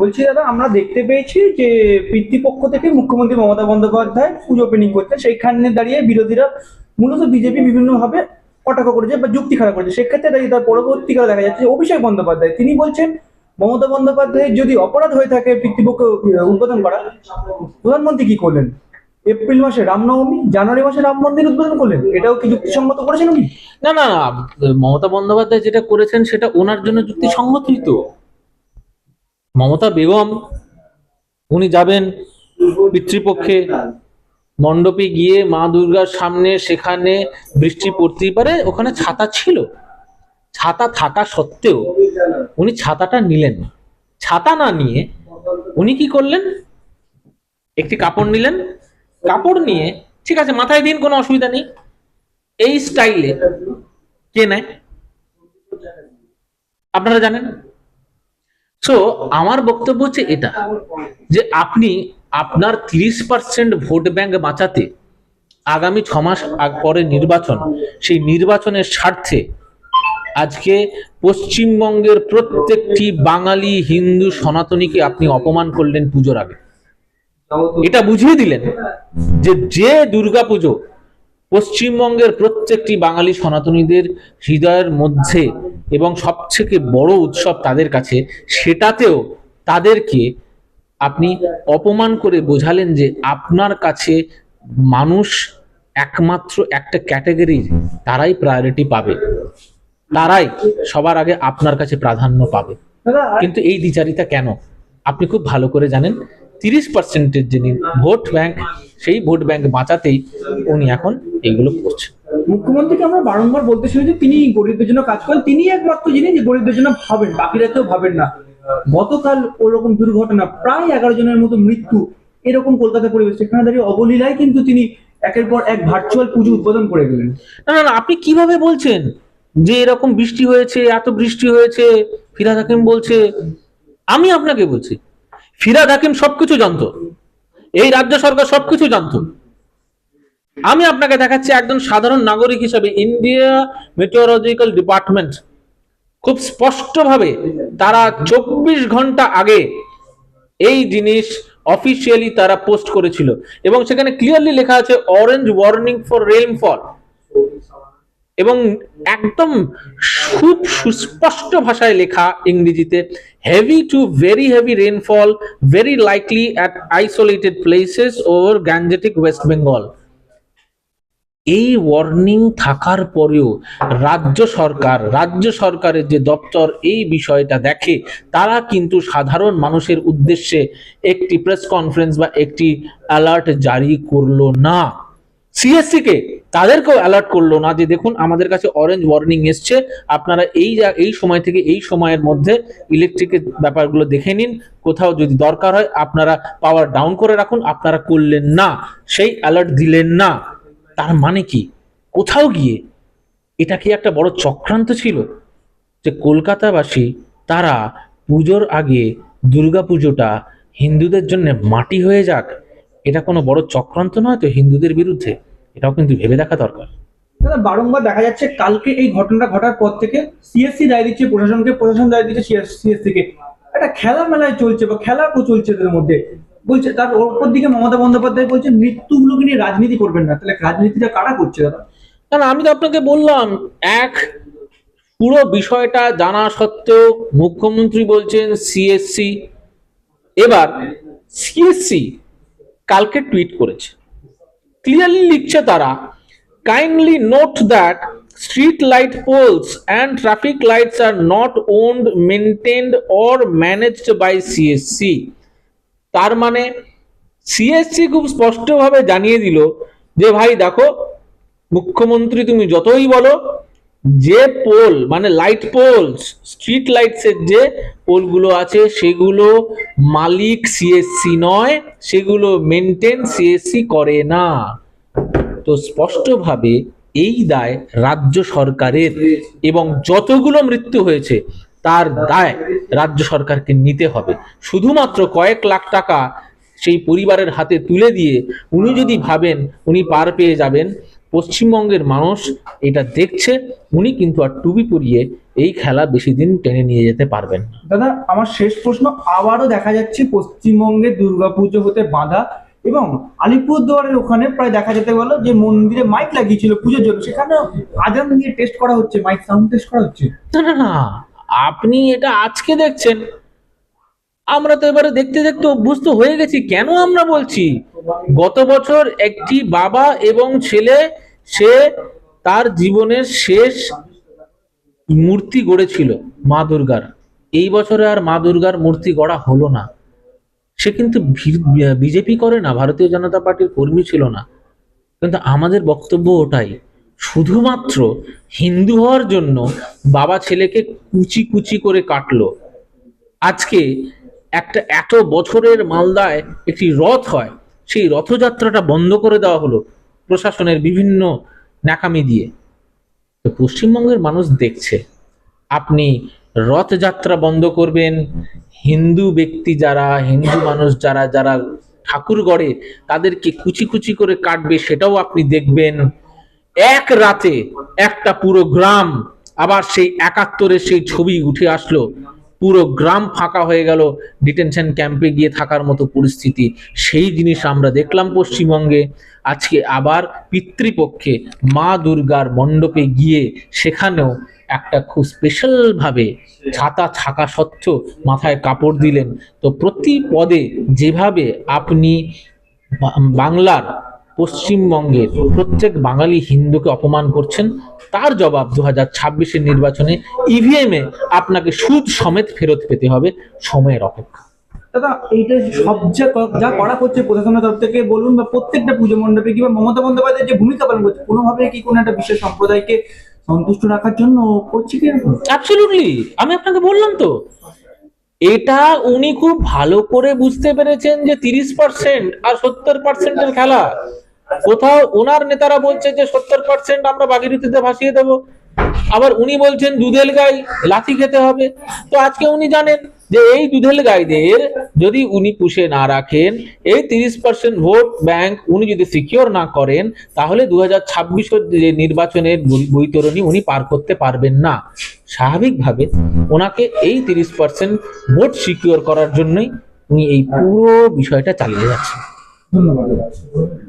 বলছি দাদা আমরা দেখতে পেয়েছি যে পিতৃপক্ষ থেকে মুখ্যমন্ত্রী মমতা বন্দ্যোপাধ্যায় পুজো ওপেনিং করছে। সেইখানে দাঁড়িয়ে বিরোধীরা মূলত বিজেপি বিভিন্নভাবে কটাক্ষ করেছে বা যুক্তি খারাপ করেছে। সেক্ষেত্রে দাঁড়িয়ে তার পরবর্তীকালে দেখা যাচ্ছে অভিষেক বন্দ্যোপাধ্যায় তিনি বলছেন মমতা বন্দ্যোপাধ্যায়ের যদি অপরাধ হয়ে থাকে পিতৃপক্ষ উদ্বোধন করা প্রধানমন্ত্রী কি করলেন? এপ্রিল মাসে রামনবমী জানুয়ারি মাসে রাম মন্দির উদ্বোধন করলেন? এটাও কি যুক্তিসঙ্গত করেছেন উনি? না না না, মমতা বন্দ্যোপাধ্যায় যেটা করেছেন সেটা ওনার জন্য যুক্তিসঙ্গতই তো। মমতা বেগম, উনি যাবেন পিতৃপক্ষে মণ্ডপে গিয়ে মা দুর্গার সামনে, সেখানে বৃষ্টি পড়তেই পারে, ওখানে ছাতা ছিল। ছাতা থাকা সত্ত্বেও উনি ছাতাটা নিলেন না। ছাতা না নিয়ে উনি কি করলেন? একটি কাপড় নিলেন। কাপড় নিয়ে, ঠিক আছে, মাথায় দিন, কোনো অসুবিধা নেই। এই স্টাইলে কে নেয়? আপনারা জানেন? সো আমার বক্তব্য হচ্ছে এটা, যে আপনি আপনার তিরিশ পার্সেন্ট ভোট ব্যাংক বাঁচাতে আগামী ছ মাস পরে নির্বাচন, সেই নির্বাচনের স্বার্থে আজকে পশ্চিমবঙ্গের প্রত্যেকটি বাঙালি হিন্দু সনাতনীকে আপনি অপমান করলেন পুজোর আগে। এটা বুঝিয়ে দিলেন যে যে দুর্গাপুজো পশ্চিমবঙ্গের প্রত্যেকটি বাঙালি সনাতনীদের হৃদয়ের মধ্যে এবং সবথেকে বড় উৎসব তাদের কাছে, সেটাতেও তাদেরকে আপনি অপমান করে বোঝালেন যে আপনার কাছে মানুষ একমাত্র একটা ক্যাটাগরির তারাই প্রায়োরিটি পাবে। তারাই সবার আগে আপনার কাছে প্রাধান্য পাবে। কিন্তু এই দ্বিচারিতা কেন? আপনি খুব ভালো করে জানেন তিরিশ পার্সেন্টের যিনি ভোট ব্যাংক সেই ভোট ব্যাংক বাঁচাতেই উনি এখন এইগুলো করছেন। মুখ্যমন্ত্রীকে আমরা বারংবার বলতে শুনি যে তিনি গরিবদের জন্য কাজ করেন তিনি একমাত্র যিনি যে গরিবদের জন্য ভাবেন বাকিরা কেউ ভাবেন না। গতকাল ওরকম দুর্ঘটনা প্রায় এগারো জনের মতো মৃত্যু এরকম কলকাতা পরিবেশ সেখানে দাঁড়িয়ে অবলীলায় কিন্তু তিনি একের পর এক ভার্চুয়াল পুজো উদ্বোধন করে গেলেন। না না না আপনি কীভাবে বলছেন যে এরকম বৃষ্টি হয়েছে এত বৃষ্টি হয়েছে ফিরাদ হাকিম বলছে? আমি আপনাকে বলছি ফিরাদ হাকিম সবকিছু জানতো। এই রাজ্য সরকার সবকিছু জানতো। আমি আপনাকে দেখাচ্ছি একজন সাধারণ নাগরিক হিসেবে ইন্ডিয়া মেটেওরোলজিক্যাল ডিপার্টমেন্ট খুব স্পষ্টভাবে তারা চব্বিশ ঘণ্টা আগে এই জিনিস অফিসিয়ালি তারা পোস্ট করেছিল। এবং সেখানে ক্লিয়ারলি লেখা আছে অরেঞ্জ ওয়ার্নিং ফর রেইনফল এবং একদম খুব সুস্পষ্ট ভাষায় লেখা ইংরেজিতে heavy to very heavy rainfall very likely at isolated places or Gangetic West Bengal এই ওয়ার্নিং থাকার পরেও রাজ্য সরকার, রাজ্য সরকারের যে দপ্তর এই বিষয়টা দেখে, তারা কিন্তু সাধারণ মানুষের উদ্দেশ্যে একটি প্রেস কনফারেন্স বা একটি অ্যালার্ট জারি করল না। সিএসসি কে তাদেরকেও অ্যালার্ট করল না যে দেখুন আমাদের কাছে অরেঞ্জ ওয়ার্নিং এসছে। আপনারা এই এই সময় থেকে এই সময়ের মধ্যে ইলেকট্রিকের ব্যাপারগুলো দেখে নিন। কোথাও যদি দরকার হয়, আপনারা পাওয়ার ডাউন করে রাখুন, আপনারা করলেন না, সেই অ্যালার্ট দিলেন না। তার মানে কি? কোথাও গিয়ে এটা কি একটা বড় চক্রান্ত ছিল? যে কলকাতাবাসী, তারা পুজোর আগে দুর্গা পুজোটা হিন্দুদের জন্য মাটি হয়ে যাক, এটা কোনো বড় চক্রান্ত নয় তো হিন্দুদের বিরুদ্ধে? এটাও কিন্তু ভেবে দেখা দরকার। দাদা বারংবার দেখা যাচ্ছে কালকে এই ঘটনাটা ঘটার পর থেকে সিএসসি দায় দিচ্ছে প্রশাসনকে প্রশাসন দায় দিচ্ছে সিএসসি কে একটা খেলা মেলায় চলছে বা খেলা তো চলছে এদের মধ্যে। বলছে তার ওপর দিকে মমতা বন্দ্যোপাধ্যায় বলছে মৃত্যুগুলোকে নিয়ে রাজনীতি করবেন না। তাহলে রাজনীতিটা কারা করছে দাদা? না আমি তো আপনাকে বললাম এক পুরো বিষয়টা জানা সত্ত্বেও মুখ্যমন্ত্রী বলছেন সিএসসি এবার সিএসসি কালকে টুইট করেছে। ক্লিয়ারলি লিখছে তারা kindly note that street light poles and traffic lights are not owned maintained or managed by CSC তার মানে সিএসসি খুব স্পষ্টভাবে জানিয়ে দিল যে, ভাই দেখো, মুখ্যমন্ত্রী তুমি যতই বলো, যে পোল মানে লাইট পোলস স্ট্রিট লাইটসের যে পোলগুলো আছে সেগুলো মালিক সিএসসি নয়, সেগুলো মেনটেন সিএসসি করে না। তো স্পষ্টভাবে এই দায় রাজ্য সরকারের এবং যতগুলো মৃত্যু হয়েছে, তার দায় রাজ্য সরকারকে নিতে হবে। শুধুমাত্র কয়েক লাখ টাকা সেই পরিবারের হাতে তুলে দিয়ে উনি যদি ভাবেন উনি পার পেয়ে যাবেন, পশ্চিমবঙ্গের মানুষ এটা দেখছে, উনি কিন্তু আর টুপি পরিয়ে এই খেলা বেশি দিন টেনে নিয়ে যেতে পারবেন। দাদা আমার শেষ প্রশ্ন আবারও দেখা যাচ্ছে পশ্চিমবঙ্গে দুর্গাপুজো হতে বাধা এবং আলিপুরদুয়ারের ওখানে প্রায় দেখা যেতে গেল যে মন্দিরে মাইক লাগিয়েছিল পুজোর জন্য। সেখানে আজান দিয়ে টেস্ট করা হচ্ছে মাইক সাউন্ড টেস্ট করা হচ্ছে। না না না আপনি এটা আজকে দেখছেন। আমরা তো এবারে দেখতে দেখতে অভ্যস্ত হয়ে গেছি। কেন আমরা বলছি? গত বছর একটি বাবা এবং ছেলে সে তার জীবনের শেষ মূর্তি গড়েছিল মা দুর্গার। এই বছরে আর মা দুর্গার মূর্তি গড়া হলো না। সে কিন্তু বিজেপি করে না, ভারতীয় জনতা পার্টির কর্মী ছিল না। কিন্তু আমাদের বক্তব্য ওটাই, শুধুমাত্র হিন্দু হওয়ার জন্য বাবা ছেলেকে কুচি কুচি করে কাটলো। আজকে একটা এত বছরের মালদায় একটি রথ হয়, সেই রথযাত্রাটা বন্ধ করে দেওয়া হলো প্রশাসনের বিভিন্ন ন্যাকামি দিয়ে। তো পশ্চিমবঙ্গের মানুষ দেখছে। আপনি রথযাত্রা বন্ধ করবেন, হিন্দু ব্যক্তি যারা, হিন্দু মানুষ যারা যারা ঠাকুর গড়ে তাদেরকে কুচি কুচি করে কাটবে, সেটাও আপনি দেখবেন। এক রাতে একটা পুরো গ্রাম আবার সেই একাত্তরের সেই ছবি উঠে আসলো। পুরো গ্রাম ফাঁকা হয়ে গেল ডিটেনশন ক্যাম্পে গিয়ে থাকার মতো পরিস্থিতি। সেই জিনিস আমরা দেখলাম পশ্চিমবঙ্গে। আজকে আবার পিতৃপক্ষে মা দুর্গার মণ্ডপে গিয়ে সেখানেও একটা খুব স্পেশালভাবে ছাতা থাকা সত্ত্বেও মাথায় কাপড় দিলেন। তো প্রতি পদে যেভাবে আপনি বাংলার পশ্চিমবঙ্গের প্রত্যেক বাঙালি হিন্দুকে অপমান করছেন। তার জবাব দু হাজার ছাব্বিশের নির্বাচনে ইভিএমে আপনাকে সুদ সমেত ফেরত পেতে হবে সময়ের অপেক্ষা। দাদা এইটা সব যা করা হচ্ছে প্রশাসনের তরফ থেকে বলুন বা প্রত্যেকটা পুজো মণ্ডপে কিংবা মমতা বন্দ্যোপাধ্যায় যে ভূমিকা পালন করছে কোনোভাবে কি কোনো একটা বিশেষ সম্প্রদায়কে সন্তুষ্ট রাখার জন্য করছে কি? অ্যাবসলিউটলি আমি আপনাকে বললাম তো। এটা উনি খুব ভালো করে বুঝতে পেরেছেন যে তিরিশ পার্সেন্ট আর সত্তর পার্সেন্টের খেলা। কোথাও ওনার নেতারা বলছে যে সত্তর পার্সেন্ট আমরা বাগিরুতিতে ভাসিয়ে দেব। আবার উনি বলছেন দুধেল গাই লাথি খেতে হবে। তো আজকে উনি জানেন যে এই দুধেল গাইদের যদি উনি পুষে না রাখেন, এই তিরিশ পার্সেন্ট ভোট ব্যাংক উনি যদি সিকিওর না করেন, তাহলে দু হাজার যে নির্বাচনের বৈতরণী উনি পার করতে পারবেন না। স্বাভাবিকভাবে ওনাকে এই তিরিশ পার্সেন্ট ভোট সিকিওর করার জন্যই উনি এই পুরো বিষয়টা চালিয়ে যাচ্ছেন। ধন্যবাদ।